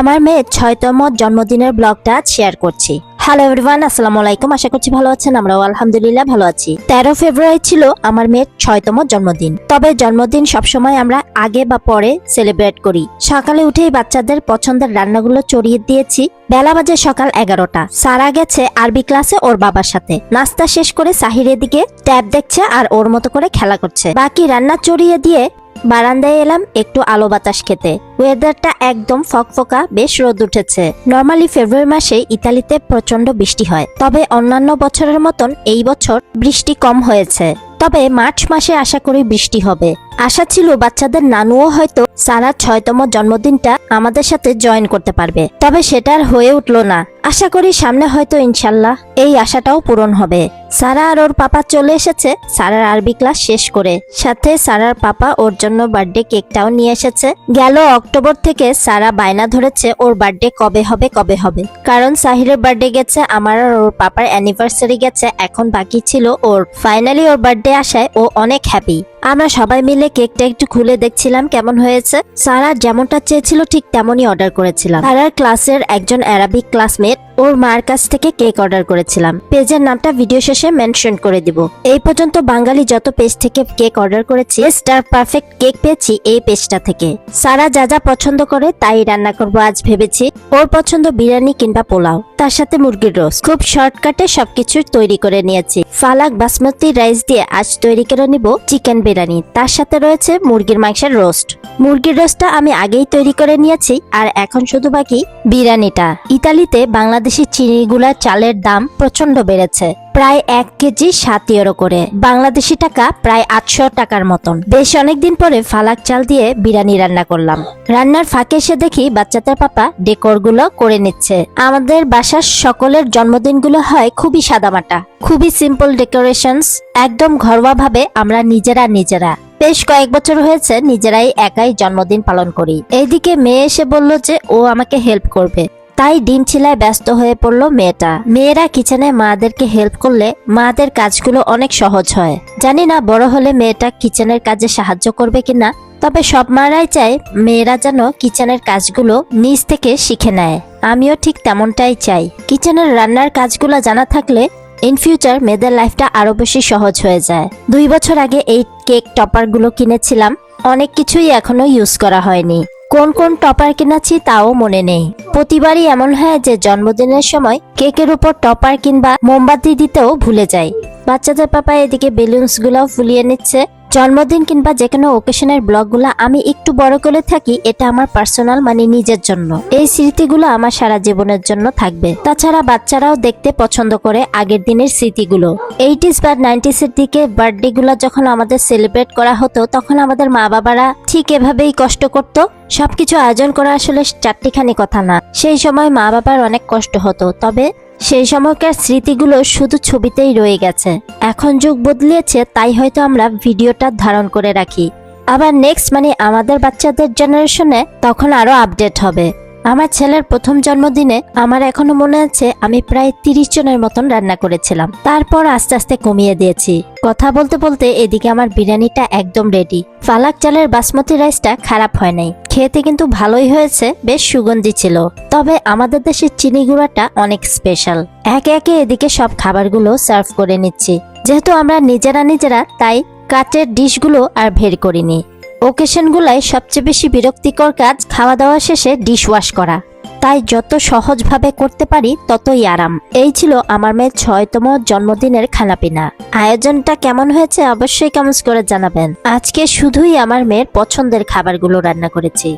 আমার মেয়ের ছয়তম জন্মদিনের ব্লগটা শেয়ার করছি। হ্যালো এভরিওয়ান আসসালামু আলাইকুম। আশা করছি ভালো আছেন। আমরাও আলহামদুলিল্লাহ ভালো আছি। তেরো ফেব্রুয়ারি ছিল আমার মেয়ের ছয়তম জন্মদিন। তবে জন্মদিন সবসময় আমরা আগে বা পরে সেলিব্রেট করি। সকালে উঠেই বাচ্চাদের পছন্দের রান্নাগুলো চড়িয়ে দিয়েছি। বেলা বাজে সকাল এগারোটা। সারা গেছে আরবি ক্লাসে ওর বাবার সাথে। নাস্তা শেষ করে সাহিরের দিকে ট্যাব দেখছে আর ওর মতো করে খেলা করছে। বাকি রান্না চড়িয়ে দিয়ে বারান্দায় এলাম একটু আলো বাতাস খেতে। ওয়েদারটা একদম ফকফকা, বেশ রোদ উঠেছে। নর্মালি ফেব্রুয়ারি মাসে ইতালিতে প্রচণ্ড বৃষ্টি হয়। তবে অন্যান্য বছরের মতন এই বছর বৃষ্টি কম হয়েছে। তবে মার্চ মাসে আশা করি বৃষ্টি হবে। আশা ছিল বাচ্চাদের নানুও হয়তো সারার ছয়তম জন্মদিনটা আমাদের সাথে জয়েন করতে পারবে। তবে সেটা আর হয়ে উঠল না। আশা করি সামনে হয়তো ইনশাল্লাহ এই আশাটাও পূরণ হবে। সারা আর ওর পাপা চলে এসেছে। সারার আরবি ক্লাস শেষ করে সাথে সারার পাপা ওর জন্য বার্থডে কেকটাও নিয়ে এসেছে। গেল অক্টোবর থেকে সারা বায়না ধরেছে ওর বার্থডে কবে হবে কবে হবে। কারণ সাহিরের বার্থডে গেছে, আমার আর ওর পাপার অ্যানিভার্সারি গেছে, এখন বাকি ছিল ওর। ফাইনালি ওর বার্থডে আসায় ও অনেক হ্যাপি। আমরা সবাই মিলে কেকটা একটু খুলে দেখছিলাম কেমন হয়েছে। সারা যেমনটা চেয়েছিল ঠিক তেমনই অর্ডার করেছিলাম। সারার ক্লাসের একজন অ্যারাবিক ক্লাসমেট ওর মার কাছ থেকে কেক অর্ডার করেছিলাম। পেজের নামটা ভিডিও শেষে মেনশন করে দিব। এই পর্যন্ত বাঙালি যত পেজ থেকে কেক অর্ডার করেছি, স্টার পারফেক্ট কেক পেয়েছি এই পেজটা থেকে। সারা যা যা পছন্দ করে তাই রান্না করব আজ ভেবেছি। ওর পছন্দ বিরিয়ানি কিংবা পোলাও, তার সাথে মুরগির রোস্ট। খুব শর্টকাটে সবকিছু তৈরি করে নিয়েছি। ফালাক বাসমতি রাইস দিয়ে আজ তৈরি করে নিব চিকেন বিরিয়ানি, তার সাথে রয়েছে মুরগির মাংসের রোস্ট। মুরগির রোস্টটা আমি আগেই তৈরি করে নিয়েছি, আর এখন শুধু বাকি বিরিয়ানিটা। ইতালিতে বাংলাদেশি চিনিগুলার চালের দাম প্রচণ্ড বেড়েছে। প্রায় এক কেজি সাত ইউরো করে। বাংলাদেশি টাকা প্রায় আটশো টাকার মতন। বেশ অনেকদিন পরে ফালাক চাল দিয়ে বিরিয়ানি রান্না করলাম। রান্নার ফাঁকে এসে দেখি বাচ্চাদের পাপা ডেকোরগুলো করে নিচ্ছে। আমাদের বাসার সকলের জন্মদিনগুলো হয় খুবই সাদামাটা। খুবই সিম্পল ডেকোরেশনস একদম ঘরোয়া ভাবে আমরা নিজেরা নিজেরা। বেশ কয়েক বছর হয়েছে নিজেরাই একাই জন্মদিন পালন করি। এইদিকে মেয়ে এসে বলল যে ও আমাকে হেল্প করবে। তাই ডিম ছিলায় ব্যস্ত হয়ে পড়ল মেয়েটা। মেয়েরা কিচেনে মাদেরকে হেল্প করলে মাদের কাজগুলো অনেক সহজ হয়। জানি না বড় হলে মেয়েটা কিচেনের কাজে সাহায্য করবে কিনা, তবে সব মারাই চায় মেয়েরা যেন কিচেনের কাজগুলো নিজ থেকে শিখে নেয়। আমিও ঠিক তেমনটাই চাই। কিচেনের রান্নার কাজগুলো জানা থাকলে ইন ফিউচার মেয়েদের লাইফটা আরও বেশি সহজ হয়ে যায়। দুই বছর আগে এই কেক টপারগুলো কিনেছিলাম, অনেক কিছুই এখনও ইউজ করা হয়নি। কোন কোন টপার কিনেছি তাও মনে নেই। প্রতিবারই এমন হয় যে জন্মদিনের সময় কেকের উপর টপার কিংবা মোমবাতি দিতেও ভুলে যায় বাচ্চাদের পাপা এদিকে বেলুনস গুলাও ফুলিয়ে নিচ্ছে। জন্মদিন কিংবা যে কোনো ওকেশনের ব্লগগুলো আমি একটু বড় করে থাকি, এটা আমার পার্সোনাল মানে নিজের জন্য। এই স্মৃতিগুলো আমার সারা জীবনের জন্য থাকবে। তাছাড়া বাচ্চারাও দেখতে পছন্দ করে আগের দিনের স্মৃতিগুলো। এইটিস বা নাইনটিস এর দিকে বার্থডে গুলো যখন আমাদের সেলিব্রেট করা হতো, তখন আমাদের মা বাবারা ঠিক এভাবেই কষ্ট করত। সবকিছু আয়োজন করা আসলে চারটিখানি কথা না। সেই সময় মা বাবার অনেক কষ্ট হতো। তবে সেই সময়কার স্মৃতিগুলো শুধু ছবিতেই রয়ে গেছে। এখন যুগ বদলিয়েছে, তাই হয়তো আমরা ভিডিওটা ধারণ করে রাখি। আবার নেক্সট মানে আমাদের বাচ্চাদের জেনারেশনে তখন আরও আপডেট হবে। আমার ছেলের প্রথম জন্মদিনে আমার এখনও মনে আছে আমি প্রায় তিরিশ জনের মতন রান্না করেছিলাম। তারপর আস্তে আস্তে কমিয়ে দিয়েছি। কথা বলতে বলতে এদিকে আমার বিরিয়ানিটা একদম রেডি ফালাক চালের বাসমতি রাইসটা খারাপ হয় নাই। খেতে কিন্তু ভালোই হয়েছে, বেশ সুগন্ধি ছিল। তবে আমাদের দেশের চিনি গুঁড়াটা অনেক স্পেশাল একে একে এদিকে সব খাবারগুলো সার্ভ করে নিচ্ছি। যেহেতু আমরা নিজেরা নিজেরা তাই কাচের ডিশগুলো আর ভের করিনি। ওকেশনগুলাই সবচেয়ে বেশি বিরক্তিকর কাজ খাওয়া দাওয়া শেষে ডিশ ওয়াশ করা। তাই যত সহজভাবে করতে পারি, ততই আরাম। এই ছিল আমার মেয়ের ছয়তম জন্মদিনের খানাপিনা আয়োজনটা কেমন হয়েছে অবশ্যই কমেন্টস করে জানাবেন। আজকে শুধুই আমার মেয়ের পছন্দের খাবারগুলো রান্না করেছি।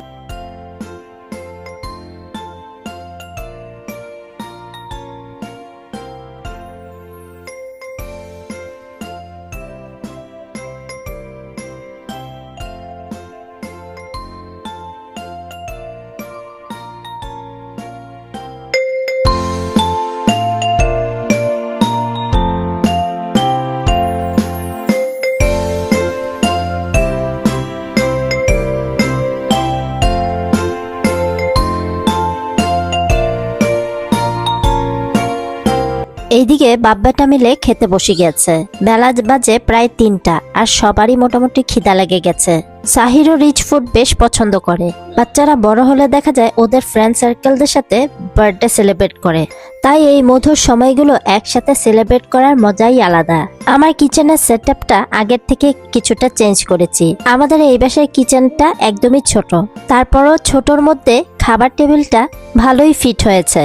এইদিকে বাব্বাটা মিলে খেতে বসে গেছে বেলা বাজে প্রায় তিনটা আর সবারই মোটামুটি খিদা লেগে গেছে। সাহিরও রিচ ফুড বেশ পছন্দ করে। বাচ্চারা বড় হলে দেখা যায় ওদের ফ্রেন্ড সার্কেলদের সাথে বার্থডে সেলিব্রেট করে। তাই এই মধুর সময়গুলো একসাথে সেলিব্রেট করার মজাই আলাদা। আমার কিচেনের সেটআপটা আগের থেকে কিছুটা চেঞ্জ করেছি। আমাদের এই বাসায় কিচেনটা একদমই ছোট। তারপরও ছোটর মধ্যে খাবার টেবিলটা ভালোই ফিট হয়েছে।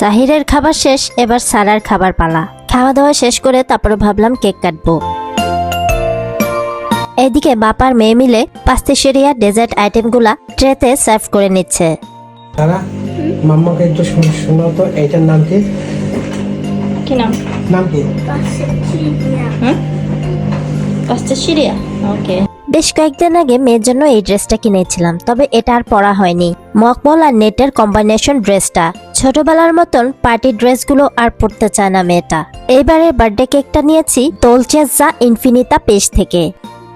জাহিরের খাবার শেষ এবার সারার খাবার পালা। খাওয়া দাওয়া শেষ করে তারপরে ভাবলাম কেক কাটবো। এদিকে বাপার মেয়ে মিলে পাস্তেশরিয়া ডেজার্ট আইটেমগুলা ট্রেতে সার্ভ করে নিচ্ছে। তারা মাম্মাকে একটু শোনাও তো এইটার নাম কি? কি নাম? নাম কি? পাস্তেশরিয়া ওকে। বেশ কয়েকদিন আগে মেয়ের জন্য এই ড্রেসটা কিনেছিলাম, তবে এটা আর পরা হয়নি। মকমল আর নেটের কম্বিনেশন ড্রেসটা। ছোটবেলার মতন পার্টি ড্রেসগুলো আর পরতে চায় না মেয়েটা। এইবারের বার্থডে কেকটা নিয়েছি তোলচেজা ইনফিনিতা পেজ থেকে।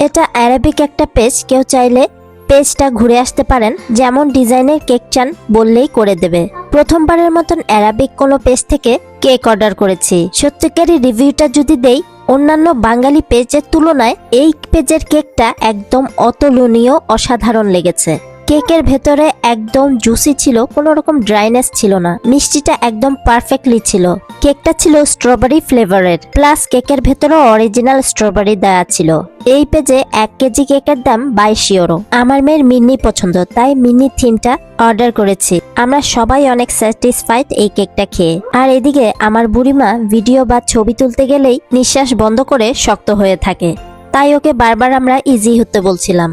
এটা অ্যারাবিক একটা পেজ কেউ চাইলে পেজটা ঘুরে আসতে পারেন, যেমন ডিজাইনের কেক চান বললেই করে দেবে। প্রথমবারের মতন অ্যারাবিক কোনো পেজ থেকে কেক অর্ডার করেছি। সত্যিকারই রিভিউটা যদি দেই অন্যান্য বাঙালি পেজের তুলনায় এই পেজের কেকটা একদম অতুলনীয় অসাধারণ লেগেছে। কেকের ভেতরে একদম জুসি ছিল, কোনো রকম ড্রাইনেস ছিল না। মিষ্টিটা একদম পারফেক্টলি ছিল। কেকটা ছিল স্ট্রবেরি ফ্লেভারের, প্লাস কেকের ভেতরেও অরিজিনাল স্ট্রবেরি দেওয়া ছিল। এই পেজে এক কেজি কেকের দাম বাইশ ইউরো। আমার মেয়ের মিনি পছন্দ, তাই মিনি থিমটা অর্ডার করেছি। আমরা সবাই অনেক স্যাটিসফাইড এই কেকটা খেয়ে। আর এদিকে আমার বুড়িমা ভিডিও বা ছবি তুলতে গেলেই নিঃশ্বাস বন্ধ করে শক্ত হয়ে থাকে। তাই ওকে বারবার আমরা ইজি হতে বলছিলাম।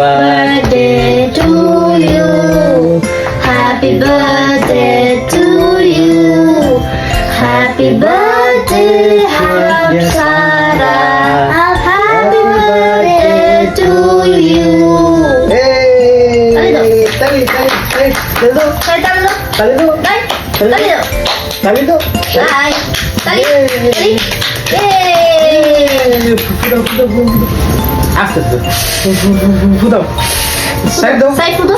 birthday to you. Happy birthday to you. Happy birthday, Harap Sara. Happy birthday to you. Hey! Tali do. Tali, tali, tali. Tali do. Tali, tali do. Tali do. Tali. Tali do. Tali do. Bye. Tali. Tali. Yay! Fuda, fuda, fuda. Ah, tá ácido. Fudão. Certo? Sai tudo.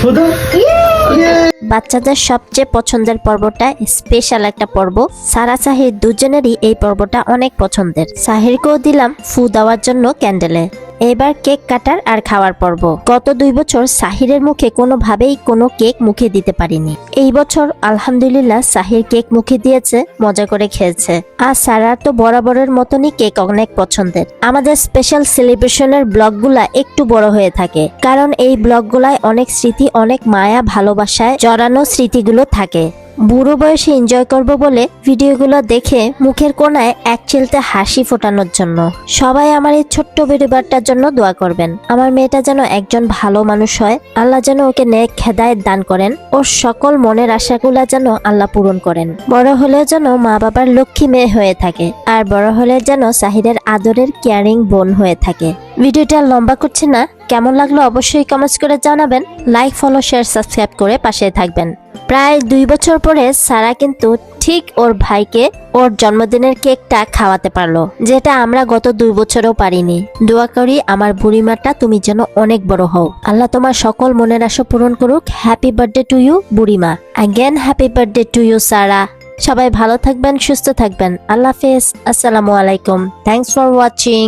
Fudão. Yeah. yeah. বাচ্চাদের সবচেয়ে পছন্দের পর্বটা special একটা পর্ব। সারা সাহির দুজনেরই এই পর্বটা অনেক পছন্দের। সাহিরকেও দিলাম ফু দেওয়ার জন্য ক্যান্ডেলে। এবার কেক কাটার আর খাওয়ার পর্ব। গত দুই বছর সাহিরের মুখে কোনোভাবেই কোনো কেক মুখে দিতে পারিনি। এই বছর আলহামদুলিল্লাহ সাহির কেক মুখে দিয়েছে, মজা করে খেয়েছে। আর সারার তো বরাবরের মতনই কেক অনেক পছন্দের। আমাদের স্পেশাল সেলিব্রেশনের ব্লগগুলা একটু বড় হয়ে থাকে। কারণ এই ব্লগগুলায় অনেক স্মৃতি, অনেক মায়া, ভালোবাসায় জড়ানো স্মৃতিগুলো থাকে। বুড়ো বয়সে এনজয় করব বলে ভিডিওগুলো দেখে মুখের কোনায় এক চিলতে হাসি ফোটানোর জন্য। সবাই আমার এই ছোট্ট পরিবারটার জন্য দোয়া করবেন। আমার মেয়েটা যেন একজন ভালো মানুষ হয়। আল্লাহ যেন ওকে নেক খেদায়ত দান করেন ওর সকল মনের আশাগুলা যেন আল্লাহ পূরণ করেন। বড় হলেও যেন মা বাবার লক্ষ্মী মেয়ে হয়ে থাকে আর বড় হলে যেন সাহিরের আদরের কেয়ারিং বোন হয়ে থাকে। ভিডিওটা লম্বা করছে না কেমন লাগল অবশ্যই কমেন্টস করে জানাবেন। লাইক ফলো শেয়ার সাবস্ক্রাইব করে পাশে থাকবেন। প্রায় দুই বছর পরে সারা কিন্তু ঠিক ওর ভাইকে ওর জন্মদিনের কেকটা খাওয়াতে পারল, যেটা আমরা গত দুই বছরেও পারিনি। দোয়া করি আমার বুড়িমাটা তুমি যেন অনেক বড় হও। আল্লাহ তোমার সকল মনের আশা পূরণ করুক। হ্যাপি বার্থডে টু ইউ বুড়িমা। Again happy birthday to you সারা সবাই ভালো থাকবেন, সুস্থ থাকবেন। আল্লাহ হাফেজ। আসসালামু আলাইকুম। Thanks for watching